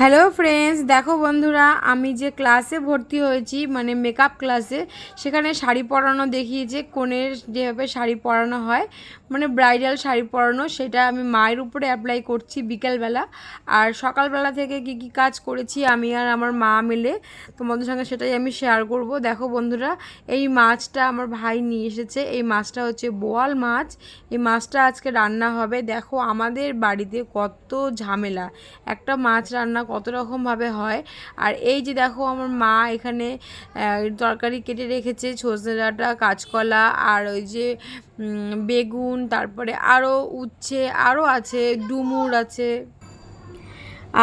Hello friends দেখো বন্ধুরা, আমি যে ক্লাসে ভর্তি হয়েছি মানে মেকআপ ক্লাসে সেখানে শাড়ি পরানো দেখিয়েছে কনের যেভাবে শাড়ি পরানো হয় মানে ব্রাইডাল শাড়ি পরানো, সেটা আমি মায়ের উপরে অ্যাপ্লাই করছি বিকেলবেলা। আর সকালবেলা থেকে কি কি কাজ করেছি, আমি আর আমার মা মিলে, তোমাদের সঙ্গে সেটাই আমি শেয়ার করব। দেখো বন্ধুরা, এই মাছটা আমার ভাই নিয়ে এসেছে, এই মাছটা হচ্ছে বোয়াল মাছ। এই মাছটা আজকে রান্না হবে। দেখো, আমাদের বাড়িতে কত ঝামেলা। একটা মাছ রান্না কত রকমভাবে হয়। আর এই যে দেখো আমার মা এখানে তরকারি কেটে রেখেছে, সজনে ডাঁটা, কাঁচকলা, আর ওই যে বেগুন, তারপরে আরও উচ্ছে আরও আছে, ডুমুর আছে।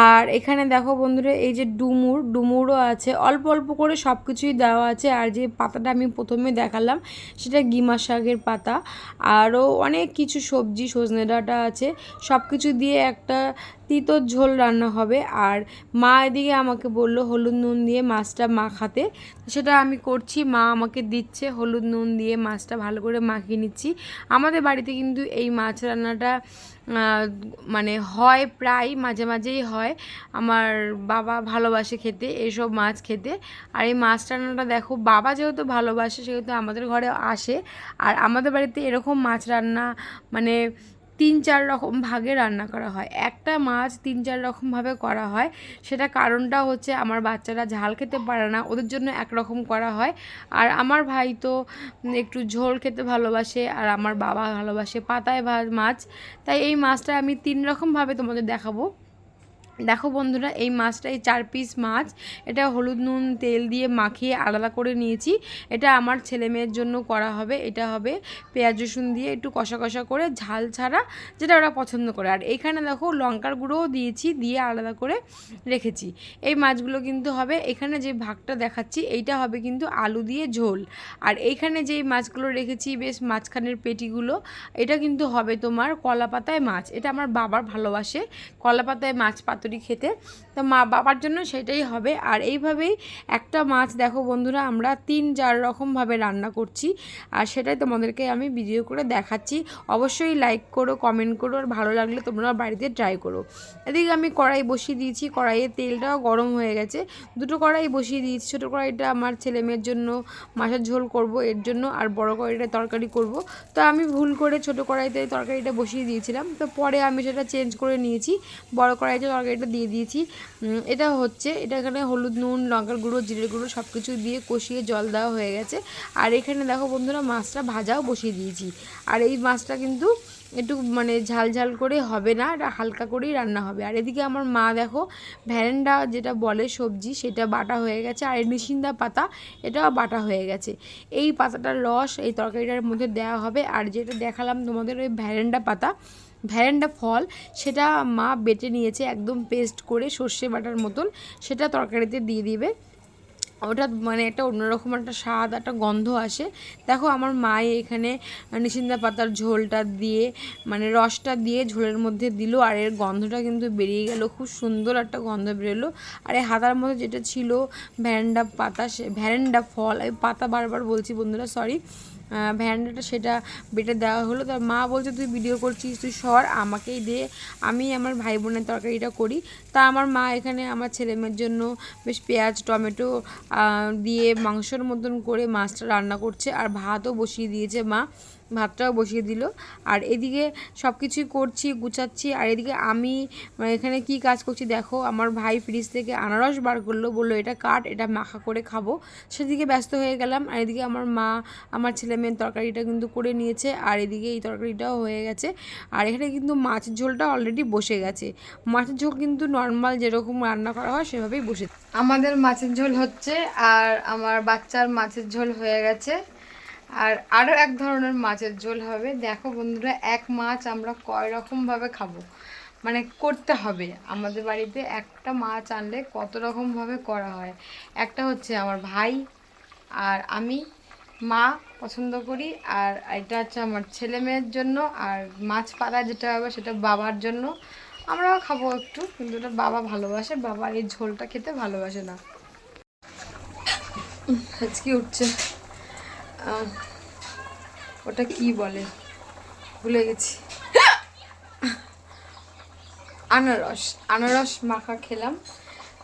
আর এখানে দেখো বন্ধুরা, এই যে ডুমুর, ডুমুরও আছে। অল্প অল্প করে সব কিছুই দেওয়া আছে। আর যে পাতাটা আমি প্রথমে দেখালাম, সেটা গিমা শাকের পাতা। আরও অনেক কিছু সবজি, সজনে ডাঁটা আছে। সব কিছু দিয়ে একটা তিতর ঝোল রান্না হবে। আর মা এদিকে আমাকে বলল, হলুদ নুন দিয়ে মাছটা মাখাতে সেটা আমি করছি, মা আমাকে দিচ্ছে, হলুদ নুন দিয়ে মাছটা ভালো করে মাখিয়ে নিচ্ছি। আমাদের বাড়িতে কিন্তু এই মাছ রান্নাটা মানে হয় প্রায়, মাঝে মাঝেই হয়। আমার বাবা ভালোবাসে খেতে এইসব মাছ খেতে। আর এই মাছ রান্নাটা দেখো, বাবা যেহেতু ভালোবাসে, সেহেতু আমাদের ঘরে আসে। আর আমাদের বাড়িতে এরকম মাছ রান্না মানে তিন চার রকম ভাগে রান্না করা হয়। একটা মাছ তিন চার রকমভাবে করা হয়। সেটা কারণটা হচ্ছে আমার বাচ্চারা ঝাল খেতে পারে না, ওদের জন্য একরকম করা হয়। আর আমার ভাই তো একটু ঝোল খেতে ভালোবাসে আর আমার বাবা ভালোবাসে পাতায় মাছ। তাই এই মাছটা আমি তিন রকমভাবে তোমাদের দেখাবো। দেখো বন্ধুরা, এই মাছটা, এই চার পিস মাছ, এটা হলুদ নুন, তেল দিয়ে মাখিয়ে আলাদা করে নিয়েছি। এটা আমার ছেলে মেয়ের জন্য করা হবে। এটা হবে পেঁয়াজ রসুন দিয়ে একটু কষা কষা করে, ঝাল ছাড়া যেটা ওরা পছন্দ করে। আর এখানে দেখো লঙ্কার গুঁড়োও দিয়েছি, দিয়ে আলাদা করে রেখেছি। এই মাছগুলো কিন্তু হবে, এখানে যে ভাগটা দেখাচ্ছি, এইটা হবে কিন্তু আলু দিয়ে ঝোল। আর এইখানে যেই মাছগুলো রেখেছি, বেশ মাঝখানের পেটিগুলো, এটা কিন্তু হবে তোমার কলা পাতায় মাছ। এটা আমার বাবার ভালোবাসে। কলা পাতায় মাছ পাতুরি খেতে। তো মা বাবার জন্য সেটাই হবে। আর এইভাবেই একটা মাছ, দেখো বন্ধুরা, আমরা তিন চার রকমভাবে রান্না করছি। আর সেটাই তোমাদেরকে আমি ভিডিও করে দেখাচ্ছি। অবশ্যই লাইক করো কমেন্ট করো, আর ভালো লাগলে তোমরা বাড়িতে ট্রাই করো। এদিকে আমি কড়াই বসিয়ে দিয়েছি। কড়াইয়ে তেলটাও গরম হয়ে গেছে। দুটো কড়াই বসিয়ে দিয়েছি। ছোটো কড়াইটা আমার ছেলে মেয়ের জন্য, মাছের ঝোল করব এর জন্য, আর বড় কড়াইটা তরকারি করব। তো আমি ভুল করে ছোটো কড়াইতে তরকারিটা বসিয়ে দিয়েছিলাম। তো পরে আমি সেটা চেঞ্জ করে নিয়েছি। বড় কড়াইতে তরকারিটা দিয়ে দিয়েছি। এটা হচ্ছে, এটা এখানে হলুদ, নুন, লঙ্কার গুঁড়ো, জিরের গুঁড়ো সব কিছু দিয়ে কষিয়ে জল দেওয়া হয়ে গেছে। আর এখানে দেখো বন্ধুরা, মাছটা ভাজাও বসিয়ে দিয়েছি। আর এই মাছটা কিন্তু একটু মানে ঝাল ঝাল করে হবে না হালকা করেই রান্না হবে। আর এদিকে আমার মা দেখো ভ্যারেন্ডা যেটা বলে সবজি, সেটা বাটা হয়ে গেছে, আর নিশিন্দা পাতা, এটাও বাটা হয়ে গেছে। এই পাতাটার রস এই তরকারিটার মধ্যে দেওয়া হবে, আর যেটা দেখালাম তোমাদের ওই ভ্যারেন্ডা পাতা ভ্যারেন্ডা ফল, সেটা মা বেটে নিয়েছে একদম পেস্ট করে সর্ষে বাটার মতন, সেটা তরকারিতে দিয়ে দিবে। ওটা মানে একটা অন্যরকম একটা স্বাদ, একটা গন্ধ আসে। দেখো আমার মা এখানে নিশিন্দা পাতার ঝোলটা দিয়ে মানে রসটা দিয়ে ঝোলের মধ্যে দিল, আর এর গন্ধটা কিন্তু বেরিয়ে গেল, খুব সুন্দর একটা গন্ধ বেরোলো। আর এই হাতার মধ্যে যেটা ছিল ভ্যারেন্ডা পাতা, সে ভ্যারেন্ডা ফল পাতা বারবার বলছি বন্ধুরা সরি ভ্যারেন্ডাটা সেটা বেটে দেওয়া হলো। তার মা বলছে, তুই ভিডিও করছিস, তুই সর, আমাকেই দে। আমি আমার ভাই বোনের তরকারিটা করি। তা আমার মা এখানে আমার ছেলে মেয়ের জন্য বেশ পেঁয়াজ, টমেটো দিয়ে মাংসর মতন করে মাছটা রান্না করছে। আর ভাতও বসিয়ে দিয়েছে মা। ভাতটাও বসিয়ে দিল। আর এদিকে সব কিছুই করছি, গুছাচ্ছি। আর এদিকে আমি মানে এখানে কি কাজ করছি দেখো, আমার ভাই ফ্রিজ থেকে আনারস বার করল, বলল, এটা কাট, এটা মাখা করে খাব। সেদিকে ব্যস্ত হয়ে গেলাম। আর এদিকে আমার মা, আমার ছেলে মেয়ের তরকারিটা কিন্তু করে নিয়েছে। আর এদিকে এই তরকারিটাও হয়ে গেছে। আর এখানে কিন্তু মাছের ঝোলটা অলরেডি বসে গেছে। মাছের ঝোল কিন্তু নর্মাল যেরকম রান্না করা হয়, সেভাবেই বসে আমাদের মাছের ঝোল হচ্ছে, আর আমার বাচ্চার মাছের ঝোল হয়ে গেছে। আর আরও এক ধরনের মাছের ঝোল হবে। দেখো বন্ধুরা, এক মাছ আমরা কয় রকমভাবে খাব? মানে করতে হবে। আমাদের বাড়িতে একটা মাছ আনলে কত রকমভাবে করা হয়? একটা হচ্ছে আমার ভাই, আর আমি, মা পছন্দ করি, আর এটা হচ্ছে আমার ছেলে মেয়ের জন্য, আর মাছ পাড়া যেটা হবে সেটা বাবার জন্য। আমরাও খাব একটু, কিন্তু ওটা বাবা ভালোবাসে। বাবা এই ঝোলটা খেতে ভালোবাসে না। আজকে উঠছে। ওটা কি বলে? ভুলে গেছি। আনারস আনারস মাখা খেলাম।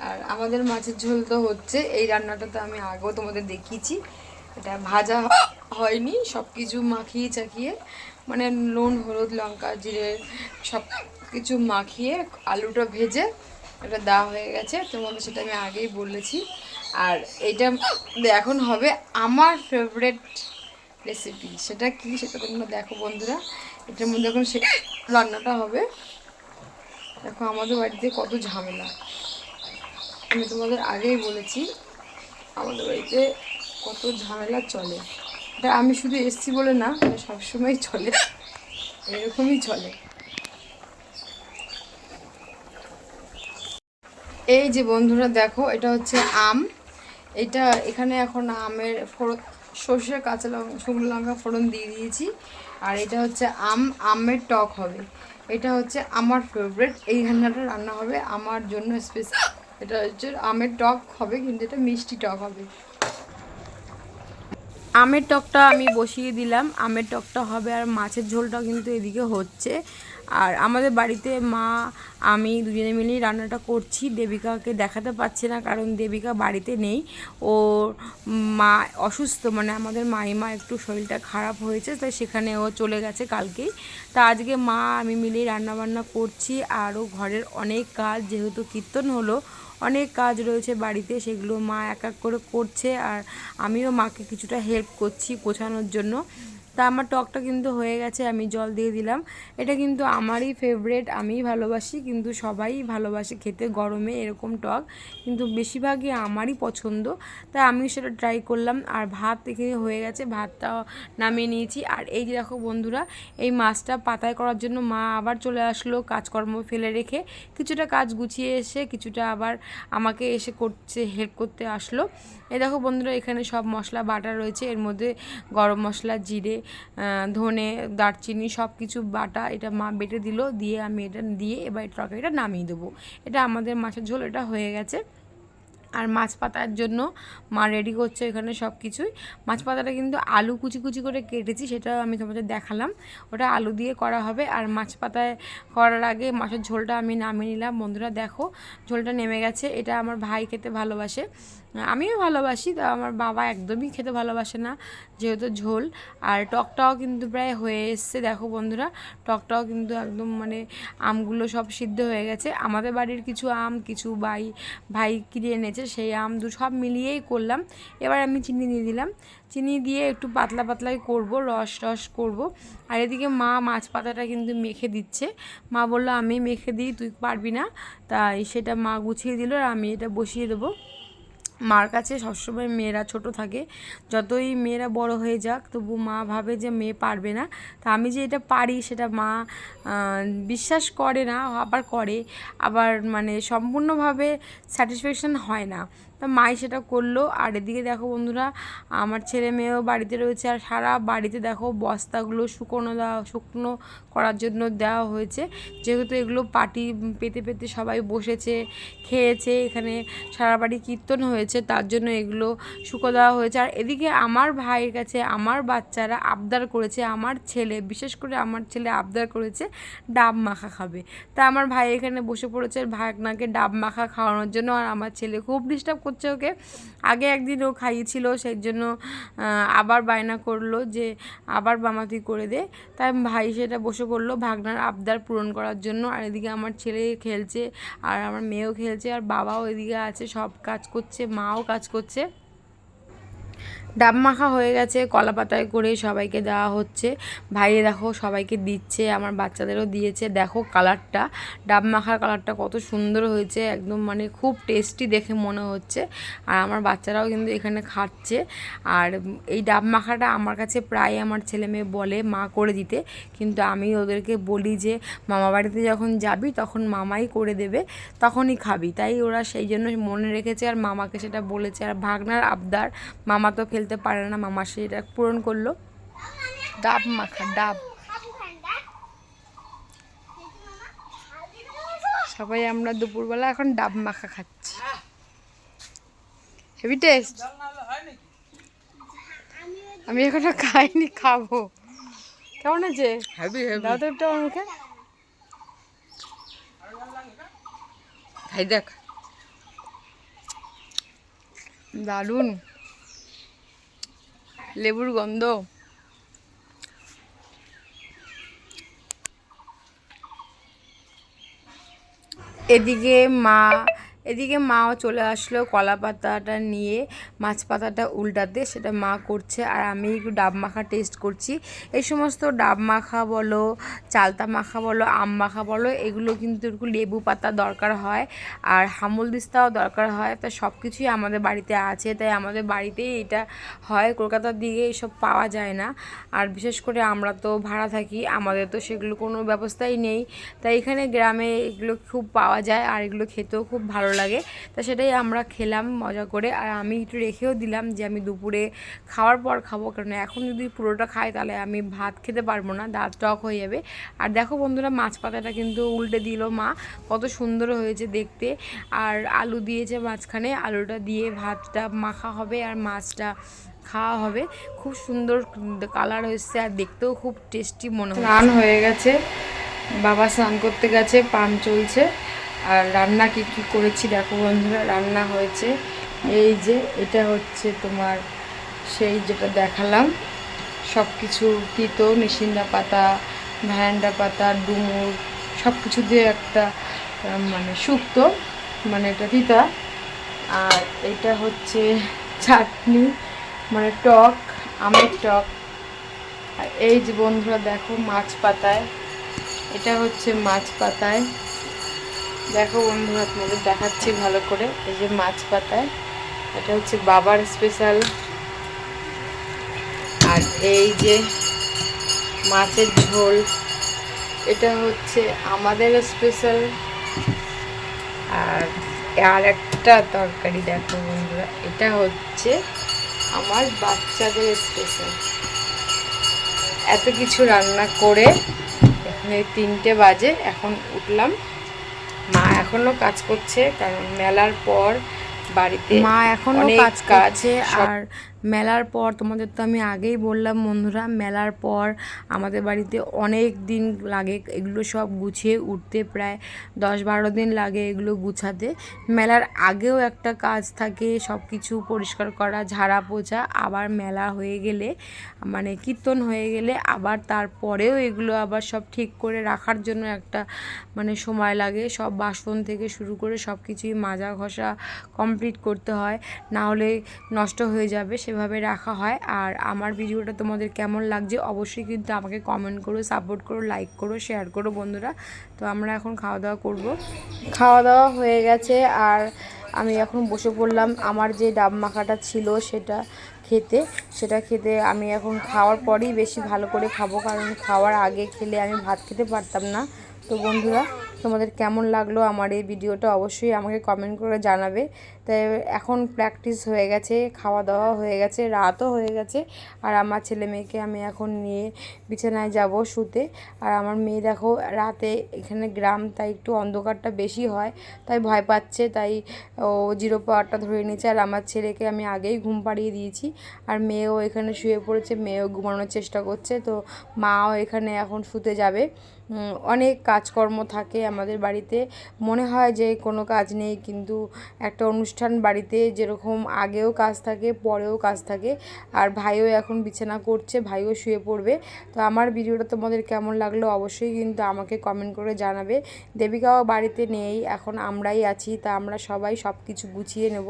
আর আমাদের মাছের ঝোল তো হচ্ছে, এই রান্নাটা তো আমি আগেও তোমাদের দেখিয়েছি। এটা ভাজা হয়নি সব কিছু মাখিয়ে চাখিয়ে মানে নুন, হলুদ, লঙ্কা, জিরে সব কিছু মাখিয়ে আলুটা ভেজে এটা দেওয়া হয়ে গেছে। তোমাদের সেটা আমি আগেই বলেছি। আর এটা এখন হবে আমার ফেভারেট রেসিপি সেটা কি সেটা তোমরা দেখো বন্ধুরা। এটার মধ্যে এখন সে রান্নাটা হবে। দেখো আমাদের বাড়িতে কত ঝামেলা। আমি তোমাদের আগেই বলেছি, আমাদের বাড়িতে কত ঝামেলা চলে। এটা আমি শুধু এসছি বলে না সবসময় চলে। এরকমই চলে। এই যে বন্ধুরা দেখো, এটা হচ্ছে আম। এটা এখানে এখন আমের ফোড়ন সর্ষে কাঁচা লঙ্কা শুকনো লঙ্কা ফোড়ন দিয়ে দিয়েছি। আর এটা হচ্ছে আম, আমের টক হবে। এটা হচ্ছে আমার ফেভারিট এই রান্নাটা রান্না হবে আমার জন্য স্পেশাল এটা হচ্ছে আমের টক হবে, কিন্তু এটা মিষ্টি টক হবে। আমের টকটা আমি বসিয়ে দিলাম। আমের টকটা হবে আর মাছের ঝোলটা কিন্তু এদিকে হচ্ছে। আর আমাদের বাড়িতে মা, আমি দুজনে মিলেই রান্নাটা করছি। দেবিকাকে দেখাতে পারছি না কারণ দেবিকা বাড়িতে নেই। ও মা অসুস্থ মানে আমাদের মাইমা একটু শরীরটা খারাপ হয়েছে, তাই সেখানে ও চলে গেছে কালকেই। তা আজকে মা, আমি মিলেই রান্নাবান্না করছি। আরও ঘরের অনেক কাজ, যেহেতু কীর্তন হলো, অনেক কাজ রয়েছে বাড়িতে, সেগুলো মা এক এক করে করছে। আর আমিও মাকে কিছুটা হেল্প করছি গোছানোর জন্য। তা আমার টকটা কিন্তু হয়ে গেছে, আমি জল দিয়ে দিলাম। এটা কিন্তু আমারই ফেভারেট আমিই ভালোবাসি, কিন্তু সবাই ভালোবাসে খেতে, গরমে এরকম টক, কিন্তু বেশিরভাগই আমারই পছন্দ। তাই আমি সেটা ট্রাই করলাম, আর ভাত এখানে হয়ে গেছে, ভাতটা নামিয়ে নিয়েছি। আর এই যে দেখো বন্ধুরা, এই মাছটা পাতায় করার জন্য মা আবার চলে আসলো কাজকর্ম ফেলে রেখে। কিছুটা কাজ গুছিয়ে এসে কিছুটা আবার আমাকে এসে করছে হেল্প করতে আসলো। এই দেখো বন্ধুরা, এখানে সব মশলা বাটা রয়েছে, এর মধ্যে গরম মশলা, জিরে ধনে, দারচিনি সব কিছু বাটা এটা মা বেটে দিল, দিয়ে আমি এটা দিয়ে এবার তরকারিটা নামিয়ে দেবো। এটা আমাদের মাছের ঝোল, এটা হয়ে গেছে। আর মাছ পাতার জন্য মা রেডি করছে এখানে সব কিছুই মাছ পাতাটা কিন্তু আলু কুচি কুচি করে কেটেছি, সেটা আমি তোমাদের দেখালাম। ওটা আলু দিয়ে করা হবে। আর মাছ পাতায় করার আগে মাছের ঝোলটা আমি নামিয়ে নিলাম। বন্ধুরা দেখো, ঝোলটা নেমে গেছে। এটা আমার ভাই খেতে ভালোবাসে। আমিও ভালোবাসি, তা আমার বাবা একদমই খেতে ভালোবাসে না, যেহেতু ঝোল। আর টকটাও কিন্তু প্রায় হয়ে এসছে, দেখো বন্ধুরা, টকটাও কিন্তু একদম মানে আমগুলো সব সিদ্ধ হয়ে গেছে। আমাদের বাড়ির কিছু আম, কিছু ভাই ভাই কিনে এনেছে, সেই আম দু সব মিলিয়েই করলাম। এবার আমি চিনি দিয়ে দিলাম। চিনি দিয়ে একটু পাতলা পাতলাই করব, রস রস করব। আর এদিকে মা মাছ পাতাটা কিন্তু মেখে দিচ্ছে। মা বলল, আমি মেখে দিই, তুই পারবি না। তাই সেটা মা গুছিয়ে দিল আর আমি এটা বসিয়ে দেবো। মার কাছে সবসময় মেয়েরা ছোট থাকে। যতই মেয়েরা বড় হয়ে যাক, তবু মা ভাবে যে মেয়ে পারবে না। তা আমি যে এটা পারি, সেটা মা বিশ্বাস করে না, আবার করে। আবার মানে সম্পূর্ণভাবে স্যাটিসফ্যাকশান হয় না। তা মাই সেটা করল। আর এদিকে দেখো বন্ধুরা, আমার ছেলে মেয়েও বাড়িতে রয়েছে আর সারা বাড়িতে দেখো বস্তাগুলো শুকনো দেওয়া শুকনো করার জন্য দেওয়া হয়েছে। যেহেতু এগুলো পাটি পেতে পেতে সবাই বসেছে, খেয়েছে, এখানে সারা বাড়ি কীর্তন হয়েছে, তার জন্য এগুলো শুকো দেওয়া হয়েছে। আর এদিকে আমার ভাইয়ের কাছে আমার বাচ্চারা আবদার করেছে, আমার ছেলে, বিশেষ করে আমার ছেলে আবদার করেছে ডাব মাখা খাবে। তা আমার ভাই এখানে বসে পড়েছে ভাগনাকে ডাব মাখা খাওয়ানোর জন্য, আর আমার ছেলে খুব ডিস্টার্ব করছে ওকে আগে একদিন ও খাইয়েছিল, সেই জন্য আবার বায়না করল যে আবার বামাতি করে দে। তাই ভাই সেটা বসে পড়ল ভাগনার আবদার পূরণ করার জন্য। আর এদিকে আমার ছেলে খেলছে, আর আমার মেয়েও খেলছে, আর বাবাও এদিকে আছে, সব কাজ করছে, মাও কাজ করছে। ডাব মাখা হয়ে গেছে কলা পাতায় করে সবাইকে দেওয়া হচ্ছে। ভাইয়ে দেখো সবাইকে দিচ্ছে, আমার বাচ্চাদেরও দিয়েছে। দেখো কালারটা, ডাব মাখার কালারটা কত সুন্দর হয়েছে, একদম মানে খুব টেস্টি দেখে মনে হচ্ছে। আর আমার বাচ্চারাও কিন্তু এখানে খাচ্ছে। আর এই ডাব মাখাটা আমার কাছে প্রায় আমার ছেলে মেয়ে বলে মা করে দিতে। কিন্তু আমি ওদেরকে বলি যে, মামা বাড়িতে যখন যাবি তখন মামাই করে দেবে, তখনই খাবি। তাই ওরা সেই জন্য মনে রেখেছে আর মামাকে সেটা বলেছে। আর ভাগনার আবদার, মামা তো ফেলতে পারে না মামা সেটা পূরণ করল। ডাব মাখা ডাব। সবাই আমরা দুপুরবেলা এখন ডাব মাখা খাচ্ছি। হেভি টেস্ট আমি এখনও খাইনি খাব। কেমন আছে হেভি হেভি দাও তো একটু আমার মুখে খাই দেখ। দারুণ। লেবুর গন্ধ। এদিকে মা এদিকে মাও চলে আসলো কলা পাতাটা নিয়ে, মাছ পাতাটা উল্টাতে, সেটা মা করছে আর আমি একটু ডাব মাখা টেস্ট করছি। এই সমস্ত ডাব মাখা বলো, চালতা মাখা বলো, আম মাখা বলো, এগুলো কিন্তু একটু লেবু পাতা দরকার হয় আর হামল দিস্তাও দরকার হয়। তা সব কিছুই আমাদের বাড়িতে আছে, তাই আমাদের বাড়িতেই এটা হয়। কলকাতার দিকে এসব পাওয়া যায় না। আর বিশেষ করে আমরা তো ভাড়া থাকি, আমাদের তো সেগুলো কোনো ব্যবস্থাই নেই। তাই এখানে গ্রামে এগুলো খুব পাওয়া যায় আর এগুলো খেতেও খুব ভালো লাগে। তা সেটাই আমরা খেলাম, মজা করে। আর আমি একটু রেখেও দিলাম যে আমি দুপুরে খাওয়ার পর খাব। কারণ এখন যদি পুরোটা খাই, তাহলে আমি ভাত খেতে পারব না, দাঁত টক হয়ে যাবে। আর দেখো বন্ধুরা, মাছ পাতাটা কিন্তু উল্টে দিল মা। কত সুন্দর হয়েছে দেখতে। আর আলু দিয়েছে মাঝখানে। আলুটা দিয়ে ভাতটা মাখা হবে আর মাছটা খাওয়া হবে। খুব সুন্দর কালার হয়েছে আর দেখতেও খুব টেস্টি মনে হয় স্নান হয়ে গেছে। বাবা স্নান করতে গেছে, পান চলছে। আর রান্না কি কি করেছি দেখো বন্ধুরা, রান্না হয়েছে। এই যে এটা হচ্ছে তোমার সেই যেটা দেখালাম। সব কিছু তিতো, নিশিন্দা পাতা ভ্যান্ডা পাতা, ডুমুর সব কিছু দিয়ে একটা মানে শুক্তো মানে এটা তিতা। আর এটা হচ্ছে চাটনি মানে টক, আমের টক। আর এই যে বন্ধুরা দেখো মাছ পাতায়, এটা হচ্ছে মাছ পাতায়। দেখো বন্ধুরা আপনাদের দেখাচ্ছি ভালো করে এই যে মাছ পাতায়। এটা হচ্ছে বাবার স্পেশাল আর এই যে মাছের ঝোল, এটা হচ্ছে আমাদের স্পেশাল আর আর একটা তরকারি দেখো বন্ধুরা, এটা হচ্ছে আমার বাচ্চাদের স্পেশাল এত কিছু রান্না করে এখানে তিনটে বাজে, এখন উঠলাম। মা এখনও কাজ করছে কারণ মেলার পর বাড়িতে মা এখনও অনেক কাজ কাজ করছে আর মেলার পর, তোমাদের তো আমি আগেই বললাম বন্ধুরা, মেলার পর আমাদের বাড়িতে অনেক দিন লাগে এগুলো সব গুছিয়ে উঠতে, প্রায় দশ বারো দিন লাগে এগুলো গুছাতে। মেলার আগেও একটা কাজ থাকে, সব কিছু পরিষ্কার করা, ঝাড়া পোছা, আবার মেলা হয়ে গেলে মানে কীর্তন হয়ে গেলে আবার তারপরেও এগুলো আবার সব ঠিক করে রাখার জন্য একটা মানে সময় লাগে। সব বাসন থেকে শুরু করে সব কিছুই মাজা ঘষা কমপ্লিট করতে হয়, না হলে নষ্ট হয়ে যাবে সেভাবে রাখা হয়। আর আমার ভিডিওটা তোমাদের কেমন লাগছে অবশ্যই কিন্তু আমাকে কমেন্ট করো সাপোর্ট করো লাইক করো শেয়ার করো বন্ধুরা। তো আমরা এখন খাওয়া দাওয়া করব। খাওয়া দাওয়া হয়ে গেছে আর আমি এখন বসে পড়লাম। আমার যে ডাব মাখাটা ছিল সেটা খেতে সেটা খেতে আমি এখন খাওয়ার পরেই বেশি ভালো করে খাব। কারণ খাওয়ার আগে খেলে আমি ভাত খেতে পারতাম না। তো বন্ধুরা, তোমাদের কেমন লাগল আমার এই ভিডিওটা অবশ্যই আমাকে কমেন্ট করে জানাবে। তাই এখন প্র্যাকটিস হয়ে গেছে খাওয়া দাওয়া হয়ে গেছে, রাতও হয়ে গেছে। আর আমার ছেলে মেয়েকে আমি এখন নিয়ে বিছানায় যাব শুতে। আর আমার মেয়ে দেখো, রাতে এখানে গ্রাম, তাই একটু অন্ধকারটা বেশি হয়, তাই ভয় পাচ্ছে, তাই ও জিরো পাওয়ারটা ধরে নিয়েছে। আর আমার ছেলেকে আমি আগেই ঘুম পাড়িয়ে দিয়েছি। আর মেয়েও এখানে শুয়ে পড়েছে, মেয়েও ঘুমানোর চেষ্টা করছে। তো মাও এখানে এখন শুতে যাবে। অনেক কাজকর্ম থাকে আমাদের বাড়িতে। মনে হয় যে কোনো কাজ নেই, কিন্তু একটা অনুষ্ঠান বাড়িতে যেরকম আগেও কাজ থাকে, পরেও কাজ থাকে। আর ভাইও এখন বিছানা করছে, ভাইও শুয়ে পড়বে। তো আমার ভিডিওটা তোমাদের কেমন লাগল অবশ্যই কিন্তু আমাকে কমেন্ট করে জানাবে। দেবিকাও বাড়িতে নেই, এখন আমরাই আছি, তা আমরা সবাই সব কিছু গুছিয়ে নেব।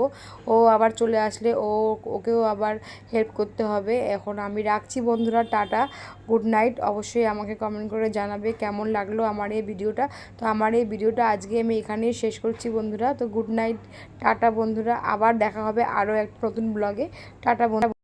ও আবার চলে আসলে, ও, ওকেও আবার হেল্প করতে হবে। এখন আমি রাখছি বন্ধুরা, টাটা গুড নাইট অবশ্যই আমাকে কমেন্ট করে জানাবে কেমন লাগল আমার এই ভিডিওটা। তো আমার এই ভিডিওটা আজকে আমি এখানেই শেষ করছি বন্ধুরা। তো গুড নাইট টাটা বন্ধুরা আবার দেখা হবে আরও এক নতুন ব্লগে টাটা বন্ধুরা।